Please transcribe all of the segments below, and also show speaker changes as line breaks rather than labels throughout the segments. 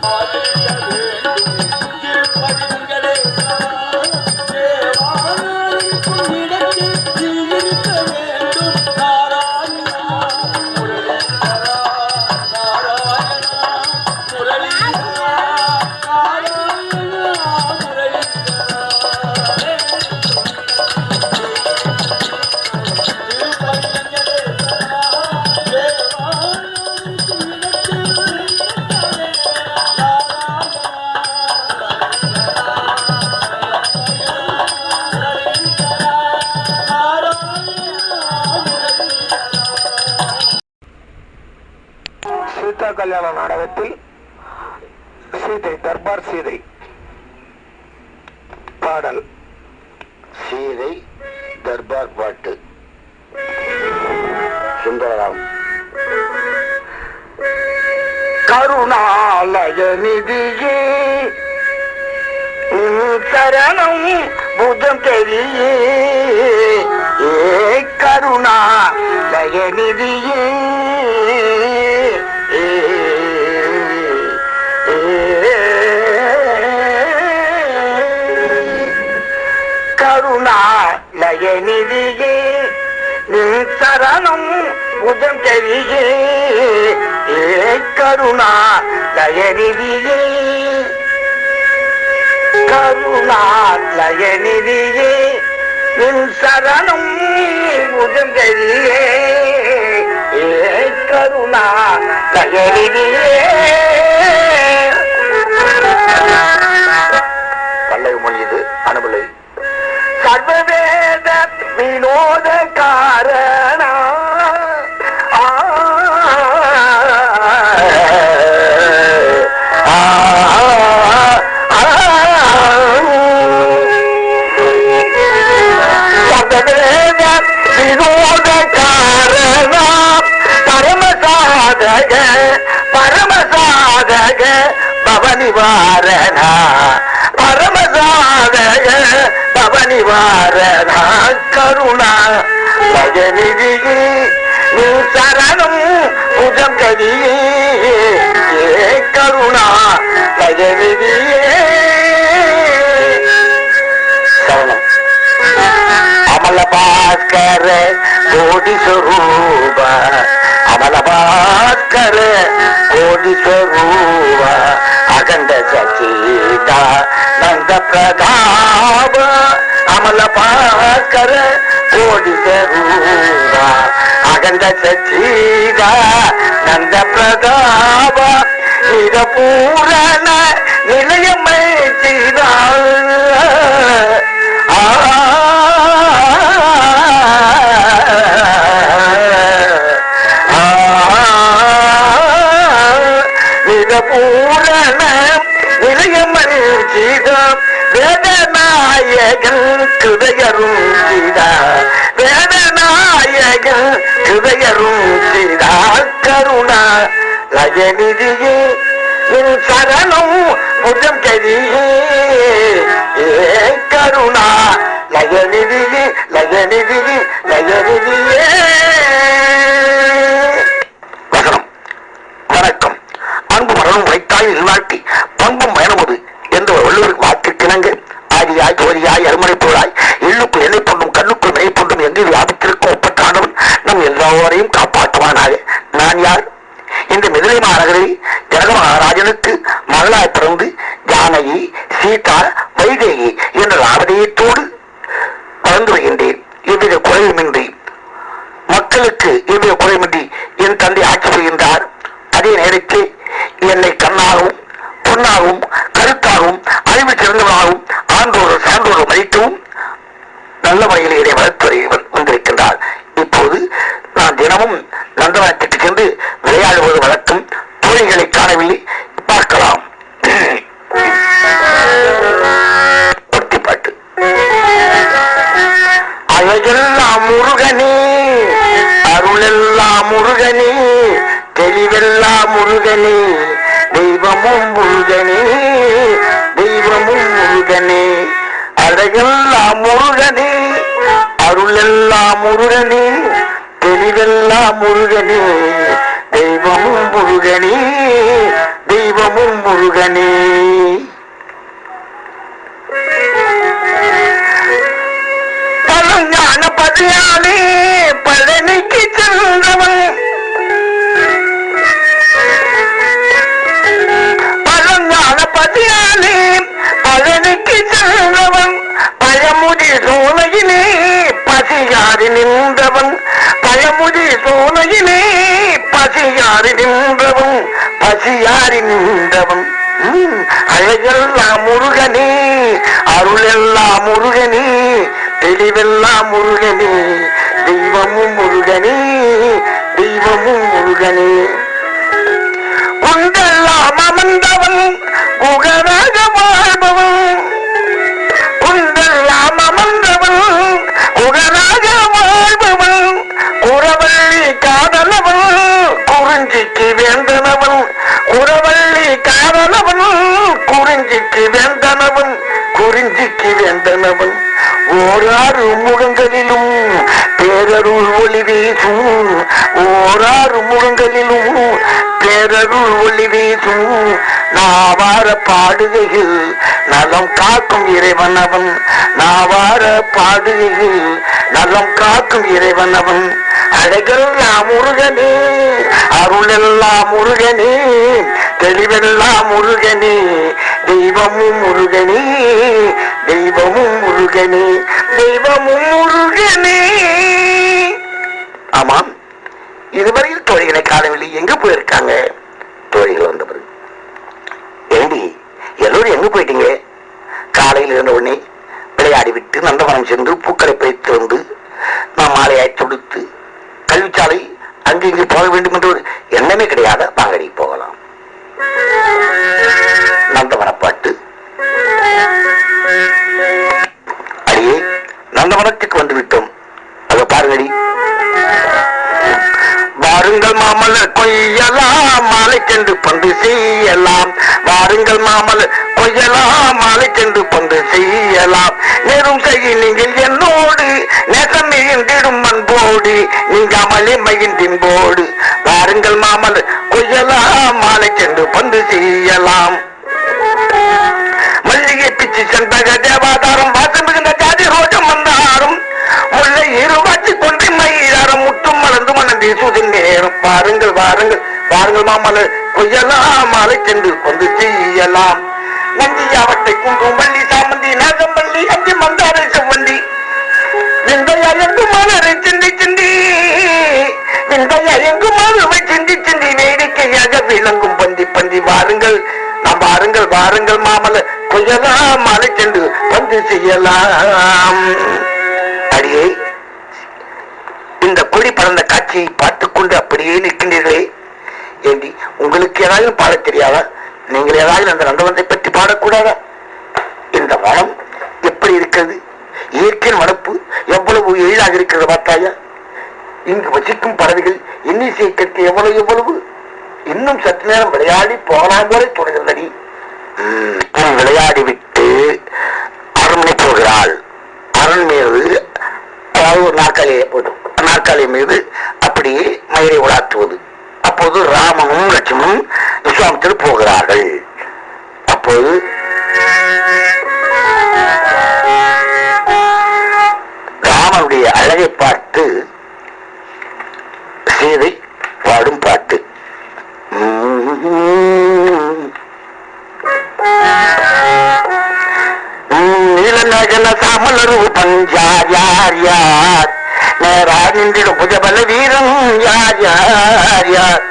I'm Sita கல்யாண நாடகத்தில் சீதை தர்பார் சீதை பாடல்.
சீதை தர்பார் பாட்டு. சுந்தரராம்.
கருணாலய நிதியே உன் சரணம் புதம் தெரியே ஏ கருணாலய நிதியே புதம் தெரியே ஏ கருணாலய நிதியே கருணாலய நிதியே நின் சரணம் புதம் தெரியே ஏ கருணாலய நிதியே
பல்லவி மொழி இது அனுபலை
சர்வவேத வினோத காரண. பவனிவாரணா பரமசாதக பவனிவாரணா கருணா பஜநிதியே நீ சரணம் புஜம் கதியே கருணா பஜநிதியே சரணம். அமல பாஸ்கர கோடி சுரூப அமல பாஸ்கர கோடி சுரூப అఖండ సచీత నంద ప్రతాప అమల పాకర కోడి అఖండ సచీత నంద ప్రతాప నిర పూరణ నిలయమై చీరా ఆ பூரண நிலையமர்ஜிதம் வேதநாயகன் கிருதயரும் சீதா வேதநாயகன் கிருதயரும் சீதா கருணா லயநிதிய ஜானகி சீதா வைதேகி என்ற லாபதேயத்தோடு வளர்ந்து வருகின்றேன். எவ்வித குறையுமின்றி. மக்களுக்கு எவ்வித குறைமின்றி என் தந்தை ஆட்சி முருகனே தெய்வமும் முருகனே தெய்வமும் முருகனே. பழங்கான பதியானே பழனிக்கு சென்றவன் பழங்கான பதியானே பழனிக்கு சென்றவன் பழமுதி சோலையிலே பசியாரி நின்றவன். பழமுதி சோலையிலே நின்றவன் பசியாரி நின்றவன் அழகெல்லாம் முருகனே அருளெல்லாம் முருகனே தெளிவெல்லாம் முருகனே தெய்வமும் முருகனே தெய்வமும் முருகனே. உண்டெல்லாம் அமர்ந்தவன் குகராக குறவள்ளி குறிஞ்சிக்கு வேந்தனவன் குறிஞ்சிக்கு வேந்தனவன். ஓராறு முகங்களிலும் பேரருள் ஒளி வீசும். ஓராறு முகங்களிலும் பேரருள் ஒளி வீசும். நாவார பாடுகையில் நலம் காக்கும் இறைவன் அவன் நாவார பாடுகையில் நலம் காக்கும் இறைவன் அவன் அழகெல்லாம் முருகனே அருளெல்லாம் முருகனே தெளிவெல்லாம் முருகனே தெய்வமும் முருகனே தெய்வமும் முருகனே தெய்வமும் முருகனே. ஆமாம். இதுவரையில் தோழிகளை காணவில்லை. எங்க போயிருக்காங்க? தோழிகள் வந்தவர் ஏண்டி எல்லோரும் எங்க போயிட்டீங்க? காலையில் இருந்த உடனே விளையாடி விட்டு நந்தவனம் சென்று பூக்களை பறித்து வந்து நான் மாலையாய் தொடுத்து கல்விச்சாலை அங்கு இங்கு போக வேண்டும் என்ற ஒரு எண்ணமே கிடையாது வாங்கடி போகலாம். நந்தவனப்பாட்டு அடியே நந்தவனத்துக்கு வந்துவிட்டோம். அத பாருங்கடி. வாருங்கள் மாமலர் கொய்யலாம் மாலை பந்து செய்யலாம். வாருங்கள் மாமலர் கொய்யலாம் மாலை பந்து செய்யலாம். நேரும் செய்ய நீங்கள் என்னோடு நேசம் மிகுந்திடும் அன்போடு நீங்காமலே மகிழ்ந்தின்போடு வாருங்கள் மாமலர் செய்யலாம் மாலைக்கென்று பந்து செய்யலாம். மல்லிகை பிச்சு செண்பக தேவாதாரம் வாசம் மிகுந்த ஜாதி ரோஜம் வந்தாரும். முல்லை இருவாச்சி கொண்டு மயிலாரம் முட்டும் மலர்ந்து மணந்தி சுதின் நேரம் பாருங்கள் வாருங்கள் பாருங்கள் மாமலர் கொய்யலாம் மாலைக்கென்று சென்று கொண்டு செய்யலாம். நந்தி அவட்டை குங்கும் வள்ளி சாமந்தி மாமல மலை சென்று பந்து செய்யலாம். அடியே இந்த கொடி பறந்த காட்சியை பார்த்துக்கொண்டு அப்படியே நிற்கின்றீர்களே. ஏண்டி உங்களுக்கு ஏதாவது பாடத் தெரியாதா? நீங்கள் ஏதாவது அந்த நந்தவனத்தை பற்றி பாடக்கூடாதா? இந்த வனம் எப்படி இருக்கிறது? இயற்கையின் வனப்பு எவ்வளவு எளிதாக இருக்கிறது பார்த்தாயா? இங்கு வசிக்கும் பறவைகள் எண்ணிசை கேட்க எவ்வளவு எவ்வளவு? இன்னும் சற்று நேரம் விளையாடி போகலாம் போல தோணுகிறதடி விளையாடிவிட்டு துணி அரண்மனை போகிறாள். அரண் மீது அதாவது ஒரு நாற்காலியை போட்டு நாற்காலி மீது அப்படியே மயிரை உலாத்துவது. அப்போது ராமனும் லட்சுமணும் விஸ்வாமித்திரர் போகிறார்கள். அப்போது ராமனுடைய அழகை பார்த்து சீதை பாடும் பாட்டு. சாமல ரூபன் யார் யார் யார் நேரா நின்றிடும் புஜபல வீரன் யார் யார் யார்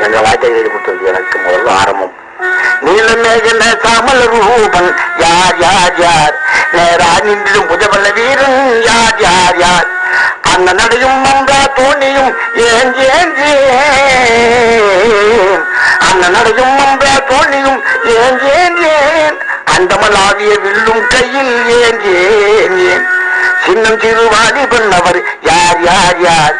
என்ற வார்த்தை எழுதி கொடுத்தது எனக்கு முதல்ல ஆரம்பம் நீலமேகன சாமல ரூபன் யார் யார் யார் நேரா நின்றிடும் புஜபல வீரன் யார் யார் யார் அந்த நடையும் மங்கா தோணியும் ஏஞ்சி ஏஞ்சி ஏன்? அந்த நடையும் மங்கா தோணியும் ஏஞ்சி ஏன் ஏன்? அந்தமலாவிய வில்லும் கையில் ஏன் ஏன் சின்னம் சிறு வாலிபன் அவர் யார் யார் யார்?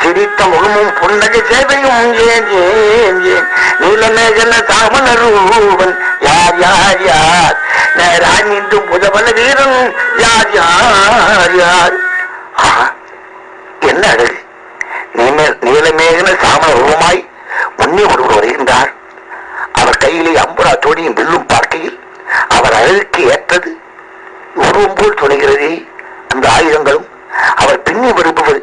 சிரித்த முகமும் புன்னகை சேவையும் ஏன் ஏன் ஏன்? நீலமேகன சாமல ரூபன் யார் யார் யார்? நேராய் மீண்டும் புதவன வீரன் யார் யார் ஆஹா, என்ன அழகு நீல நீலமேகன ரூபமாய் முன்னே ஒருவர் வருகின்றார். அவர் கையிலே அம்புரா தோணியும் வில்லும் பார்க்கையில் அவர் அழகுக்கு ஏற்றது. உருவம் போல் துணைகிறதே அந்த ஆயுதங்களும். அவர் பின்னி வருபவர்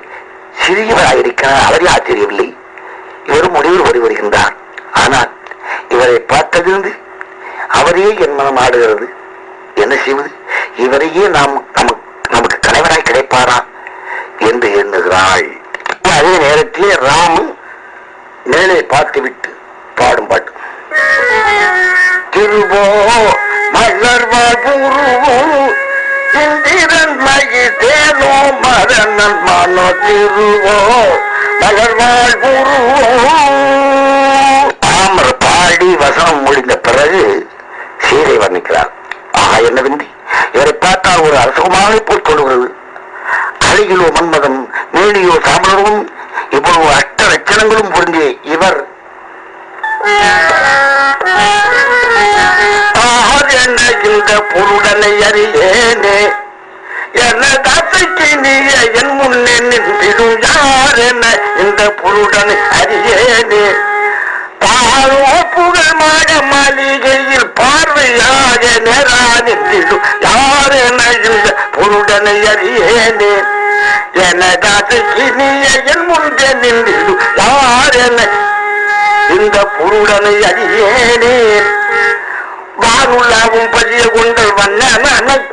சிறியவராயிருக்கிறார் அவரே ஆச்சரியவில்லை இவரும் முடிவில் ஓடி வருகின்றார். ஆனால் இவரை பார்த்ததிலிருந்து அவரே என் மனம் ஆடுகிறது. என்ன செய்வது? இவரையே நாம் நமக்கு நமக்கு கணவராய் கிடைப்பாரா? என்று எண்ணுகிறாள். அதே நேரத்திலே ராமன் மேலே பார்த்துவிட்டு பாடும் பாட்டு. திருவோ மலர்வாழ் பூருவோ மரணன் மனோ திருவோ மலர்வாழ் பூருவோ ராமர் பாடி வசனம் முடிந்த பிறகு சீரை வர்ணிக்கிறார். ஆக என்ன விந்தி இவரை பார்த்தால் ஒரு அரசகுமாரை போல் சொல்லுகிறது அழகிலோ மன்மதம் மேலியோ சாமரமும் இவ்வளவு அட்ட லட்சணங்களும் பொருந்திய இவர். இந்த பொருடனை அறியேனே? என்ன தாத்தைக்கு நீய என் முன்னே நின்றிடும் யார் என்ன இந்த பொருடனை அறியேனே? பாரோ புகழ் மாட மாளிகையில் பார்வையாக நேரா நின்றிடும் யார் என இந்த பொருடனை அறியேனே? என தாத்தைக்கு நீய என் முன்னே நின்றிடும் யார் என இந்த பொருளனை அறியேனே வானுலாவும் பதிய கொண்ட வண்ண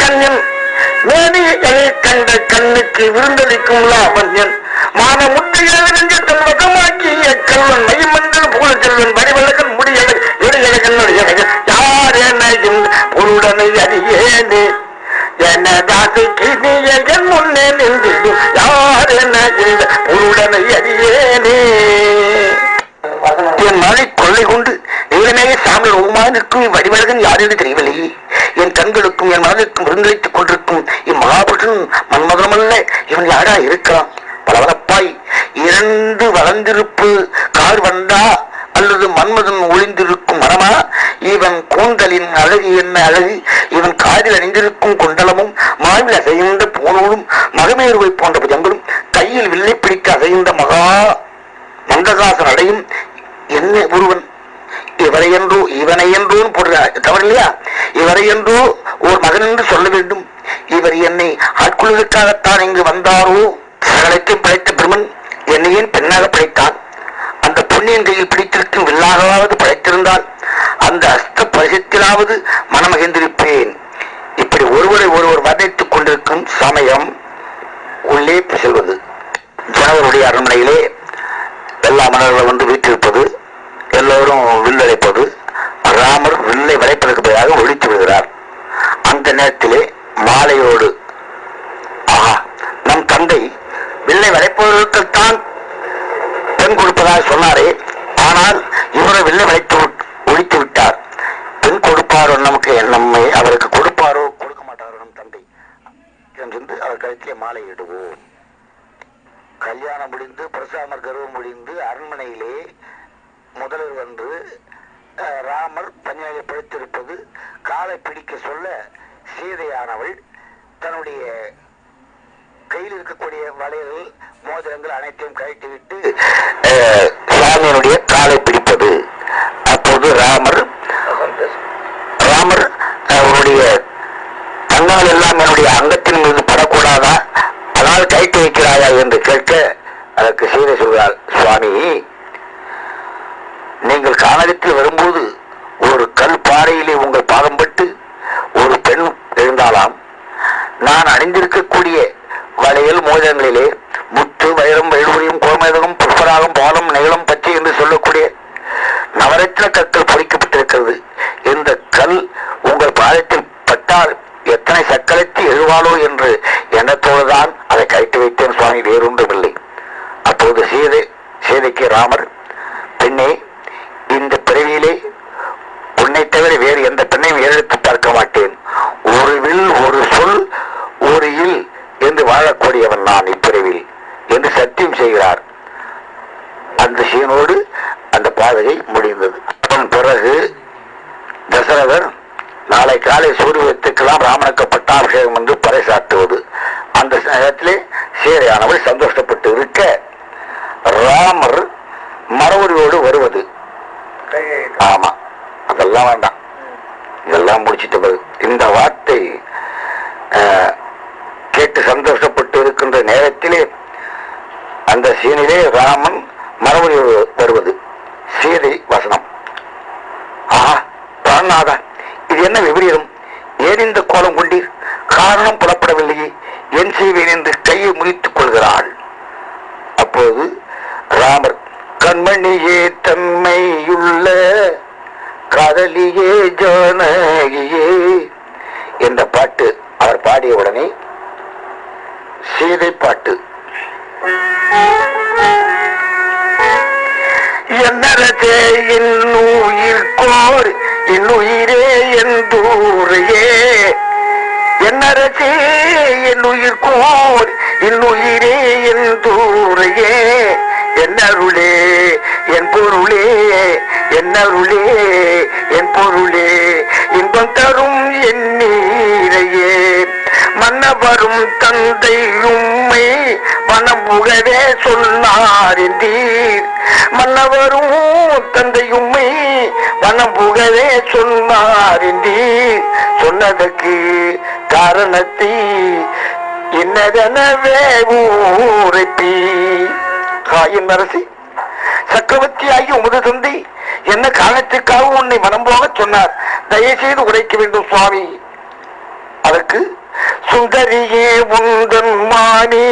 கண்ணன் மேனியை கண்ட கண்ணுக்கு விருந்தளிக்கும் லாவண்யன் மான முட்டையிலிருந்து தன் வகமாக்கிய கல்வன் மைமண்டல் புகழ செல்வன் வடிவழகன் முடியவன் எடுகழகன் நடிகழகன் யார் என இந்த பொருடனை அறியேனே என தாசைக்கு நீ தொல்லை கொண்டு நீளமேக சாமி உருமாக நிற்கும் இவ்வடிவழகன் யார் என்று தெரியவில்லை. என் கண்களுக்கும் என் மனதிற்கும் விருந்தளித்துக் கொண்டிருக்கும் இம்மகாபுருஷன் மன்மதனமல்ல இவன் யாரா இருக்கலாம்? பலவரப்பாய் இரண்டு வளர்ந்திருப்பு கார் வந்தா அல்லது மன்மதன் ஒளிந்திருக்கும் மரமா? இவன் கூந்தலின் அழகு என்ன அழகு? இவன் காதில் அணிந்திருக்கும் குண்டலமும் மாவில் அசைந்த போனோடும் மகமேருவை போன்ற புஜங்களும் கையில் வில்லை பிடிக்க அசைந்த மகா மந்தகாசன் அடையும் என்ன ஒருவன் இவரை என்றோ இவனை என்றோன்னு போடுற. தவறு இல்லையா? இவரை என்றோ ஒரு மகன் என்று சொல்ல வேண்டும். இவர் என்னை ஆட்கொள்வதற்காகத்தான் இங்கு வந்தாரோ? சகலத்தையும் படைத்த பிரமன் என்னை பெண்ணாக படைத்தான்? அந்த பொன்னியின் கையில் பிடித்திருக்கும் வில்லாகவாவது படைத்திருந்தால் அந்த அஸ்த பரிசத்திலாவது மனமகிழ்ந்திருப்பேன் இப்படி ஒருவரை ஒருவர் வதைத்துக் கொண்டிருக்கும் சமயம் உள்ளே செல்வது ஜனவருடைய அரண்மனையிலே எல்லா மன்னர்களும் வந்து வீட்டிருப்பது எல்லோரும் வில்லடைப்பது ராமர் வில்லை வளைப்பதற்கு பதிலாக ஒழித்து விடுகிறார் அந்த நேரத்திலே மாலையோடு ஆஹா நம் தந்தை வில்லை வளைப்பதற்குத்தான் பெண் கொடுப்பதாக சொன்னாரே ஆனால் இவரை வில்லை வளைத்து விட்- ஒழித்து விட்டார் பெண் கொடுப்பாரோ நமக்கு நம்மை அவருக்கு கொடுப்பாரோ கொடுக்க மாட்டாரோ நம் தந்தை என்று அவர் கழுத்திலே மாலை இடுவோம் கல்யாணம் முடிந்து பிரசாமர் கர்வம் முடிந்து அரண்மனையிலே முதலில் வந்து ராமர் பஞ்சாயை படுத்திருப்பது காலை பிடிக்க சொல்ல சீதையானவள் தன்னுடைய கையில் இருக்கக்கூடிய வளையல்கள் மோதிரங்கள் அனைத்தையும் கழட்டிவிட்டு அஹ், சாமியினுடைய காலை பிடிப்பது. அப்போது ராமர் ராமர் அவருடைய கண்ணால் எல்லாம் என்னுடைய அங்கத்தின் மீது படக்கூடாதா? கைட்டு வைக்கிறாயா என்று கேட்க அதற்கு சீதை சொல்கிறார் சுவாமி நீங்கள் கானகத்தில் வரும்போது ஒரு கல் பாறையிலே உங்கள் பாதம் பட்டு ஒரு பெண் எழுந்தாலாம் நான் அணிந்திருக்கக்கூடிய வளையல் மோதிரங்களிலே முத்து வைரம் வைடூரியம் கோமேதகம் புஷ்பராகம் பாலம் நீளம் பச்சை என்று சொல்லக்கூடிய நவரத்ன கற்கள் பொறிக்கப்பட்டிருக்கிறது. இந்த கல் உங்கள் பாதத்தில் பட்டால் எத்தனை சக்கரை வருவாளோ என்று எண்ணத்தோடுதான் அதை கைட்டு வைத்தேன் சுவாமி வேறொன்றுமில்லை. அப்போது சீதை சீதைக்கு ராமர் பெண்ணே இந்த பிறவியிலே உன்னை தவிர வேறு எந்த பெண்ணையும் ஏறெடுத்து பார்க்க மாட்டேன். ஒரு வில் ஒரு சொல் ஒரு இல் என்று வாழக்கூடியவன் நான் இப்பிறவில் என்று சத்தியம் செய்கிறார். அந்த சீனோடு அந்த பாதையை முடிந்தது. அதன் பிறகு தசரதர் நாளை காலை சூரியத்துக்கெல்லாம் ராமனுக்கு பட்டாபிஷேகம் என்று நேரத்திலே சீரையானவள் சந்தோஷப்பட்டு இருக்க ராமர் மறுபடியோடு வருவது. ஆமா அதெல்லாம் வேண்டாம். இதெல்லாம் முடிச்சிட்டு இந்த வார்த்தை கேட்டு சந்தோஷப்பட்டு இருக்கின்ற நேரத்திலே அந்த சீனிலே ரா மறுபடி வருவது சீதை வசனம் ஆஹா பிராணநாதா இது என்ன விபரீதம் ஏன் இந்த கோலம் கொண்டீர் காரணம் புலப்படவில்லையே என் செய்வேன் என்று கையை முறித்துக் கொள்கிறாள் அப்போது ராமர் கண்மணியே தன்மையுள்ள காதலியே ஜானகியே என்ற பாட்டு அவர் பாடிய உடனே சீதை பாட்டு. என்னரசே இன்னுயிர் கோர் இன்னுயிரே எந்தூரையே என்னரசே என்னுயிர் கோர் இன்னுயிரே எந்தூரையே என்னருளே என் பொருளே என்னருளே என் பொருளே. இன்பம் தரும் என் நீரையே. மன்னவரும் தந்தை உம்மை மனம் புகவே சொன்னார் மன்னவரும் தந்தை உம்மை மனம் புகவே சொன்னார் என்றீர். சொன்னதற்கு காரணத்தை இன்னதெனவே ஊரைப்பி காயின் அரசி. சக்கரவர்த்தியாகி உமது தந்தை என்ன காரணத்திற்காக உன்னை மனம் போக சொன்னார்? தயவுசெய்து உரைக்க வேண்டும் சுவாமி. அதற்கு சுந்தரியே உந்தன் மானி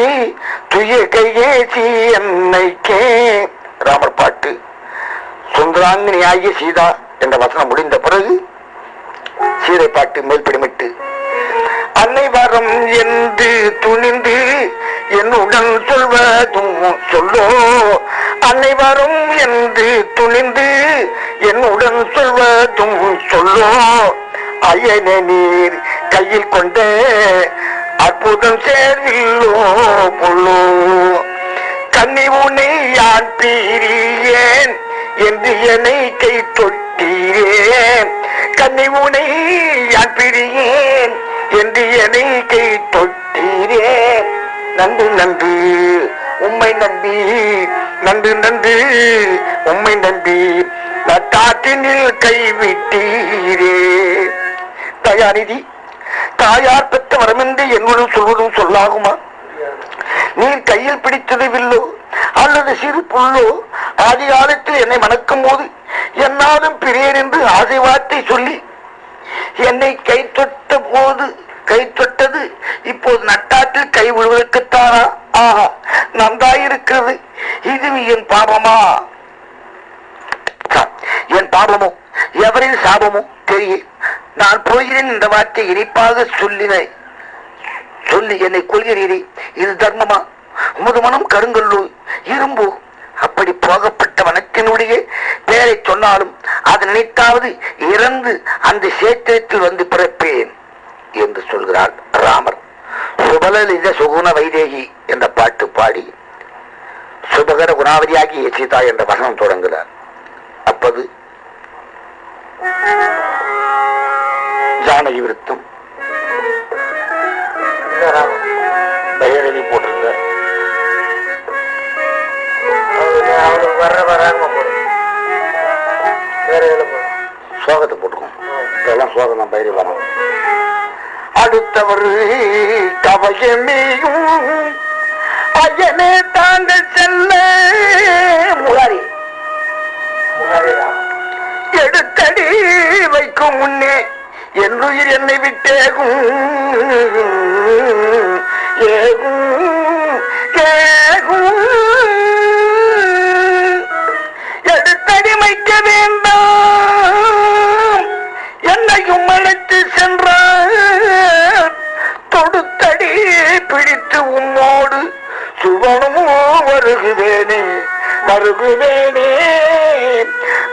துய கையே சீ என்னைக்கே ராமர் பாட்டு. சுந்தராங்கினி ஆகிய சீதா என்ற வசனம் முடிந்த பிறகு சீதை பாட்டு மேல்பிடிமிட்டு அன்னை வரம் என்று துணிந்து என்னுடன் சொல்வதும் சொல்லோ வரும் என்று துணிந்து என்னுடன் சொல்வதும் சொல்லோ. அயன நீர் கையில் கொண்ட அற்புதம் சேர்வில்லோ பொல்லோ. கன்னி உன்னை யான் பீரியேன் என்று என்னை கை தொட்டீரேன். கன்னி உனை யான் பிரியேன் என்று என்னை கை தொட்டீரேன். நன்று நன்று. நன்று நன்று உம்மை நம்பி நட்டாற்றினில் கைவிட்டீரே. தயாநிதி தாயார் பெற்ற வரமென்று என்னுடன் சொல்வதும் சொல்லாகுமா? நீர் கையில் பிடித்தது வில்லோ அல்லது சிறு புல்லோ? ஆதி காலத்தில் என்னை மணக்கும் போது என்னாலும் பிரியர் என்று ஆசை வார்த்தை சொல்லி என்னை கை தொட்ட போது கை தொட்டது இப்போது நட்டாற்றில் கை விழுவதற்குத்தானா? ஆஹா நன்றாயிருக்கிறது. இது என் பாபமா? என் பாபமோ? எவரின் சாபமோ? தெரியும் நான் போகிறேன் இந்த வார்த்தை இனிப்பாக சொல்லினேன் சொல்லி என்னை கொள்கிறீரே. இது தர்மமா? உமது மனம் கருங்கல்லு? இரும்பு? அப்படி போகப்பட்ட வனத்தினுடைய பெயரை சொன்னாலும் அதை நினைத்தாவது இறந்து அந்த சேத்திரத்தில் வந்து பிறப்பேன். என்று சொல்கிறார் ராமர். சுபலலித சுகுண வைதேகி என்ற பாட்டு பாடி சுபகர குணாவதியாகிய சீதா என்ற வசனம் தொடங்குகிறார். அப்பது ஜானகி விருத்தம். போட்டிருந்த
அவனுக்கு வர்ற வராம வேற
சோகத்தை போட்டுக்கோம் இதெல்லாம் சோகம் தான் பயிரி வரோம் அடுத்தவர் கவயமேயும் பையனே தாங்கள் செல்ல. முகாரி. எடுத்தடி வைக்கும் முன்னே என் உயிர் என்னை விட்டேகும். ஏகும் ஏகும் எடுத்தடி வைக்க வேண்டும். வருகுவேனே வருகுவேனே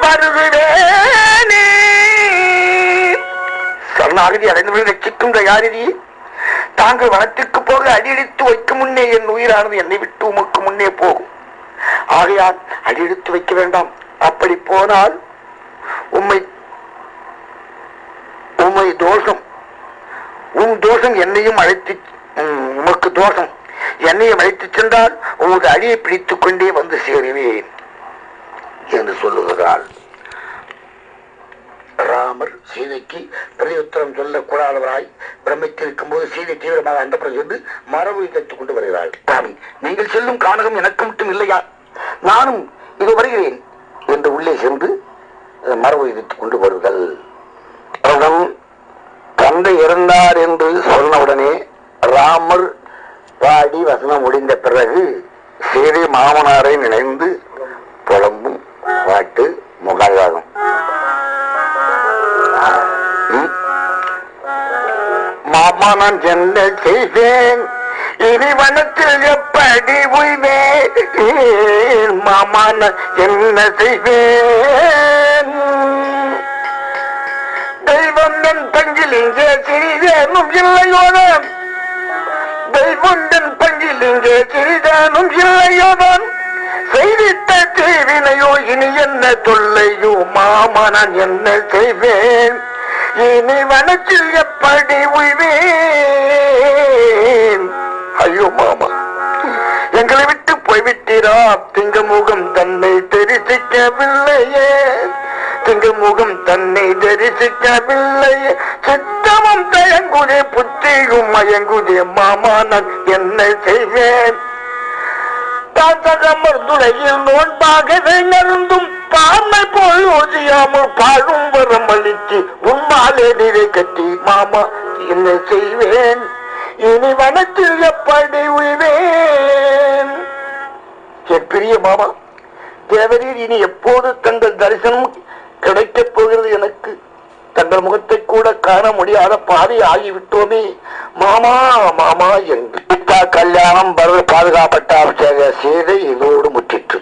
வருகுவேனே சரணாகதி அடைந்து ரட்சிக்கும் தயாரிதி தாங்கள் வனத்திற்கு போக அடியெடுத்து வைக்கும் முன்னே என் உயிரானது என்னை விட்டு உமக்கு முன்னே போகும். ஆகையால் அடியெடுத்து வைக்க வேண்டாம். அப்படி போனால் உம்மை உம்மை தோஷம் உன் தோஷம் என்னையும் அழைத்து உம், உமக்கு தோஷம். என்னையும் அழைத்து சென்றால் உமது அடியை பிடித்துக் கொண்டே வந்து சேருவேன் என்று சொல்லுகிறாள். ராமர் சீதைக்கு பிரதியுத்தரம் சொல்லக்கூடாதவராய் பிரமித்திருக்கும் போது சீதை தீவிரமாக அந்தப்புறம் சென்று மரபு தைத்துக் கொண்டு வருகிறாள். சாமி நீங்கள் செல்லும் கானகம் எனக்கு மட்டும் இல்லையா? நானும் இது வருகிறேன் என்று உள்ளே சென்று மரபு தைத்துக் கொண்டு வருதல். தந்தை இறந்தார் என்று சொன்னவுடனே ராமர் பாடி வசனம் முடிந்த பிறகு சீதை மாமனாரை நினைந்து புலம்பும் பாட்டு முகாகம் ம்? மாமா செய்தேன் என்ன செய்வேன் இனி வனத்தில் எப்படி உய்வேன்? மாமான என்ன செய்வேன் தெய்வம் என் தங்கில் இங்கே சிறிதேனும் இல்லையோதான் தெய்வம் பங்கில் இங்கே கிரிதானும் இல்லையோதான் செய்தித்த தீவினையோ இனி என்ன தொல்லையோ? மாமா நான் என்ன செய்வேன்? இனி வனத்தில் எப்படி உய்வேன்? ஐயோ மாமா. எங்களை விட்டு போய்விட்டீரா? திங்கமுகம் தன்னை தெரிசிக்கவில்லையே. திங்கமுகம் தன்னை தரிசிக்கவில்லையே. மயங்குதே மாமா நான் என்ன செய்வேன்? துளையில் நோன்பாக நருந்தும் பாமை போல் ஓசியாமல் பாழும் வரம் அளித்து உன்மாலே நிறை கட்டி மாமா என்ன செய்வேன்? இனி வனத்தில் எப்படி உய்வேன் என் பெரிய மாமா தேவரீர் இனி எப்போது தங்கள் தரிசனம் கிடைக்கப் போகிறது எனக்கு? தங்கள் முகத்தை கூட காண முடியாத பாதை ஆகிவிட்டோமே. மாமா மாமா என்று. கல்யாணம் பாதுகாப்பட்ட அபிஷேக சேதை இதோடு முற்றிற்று.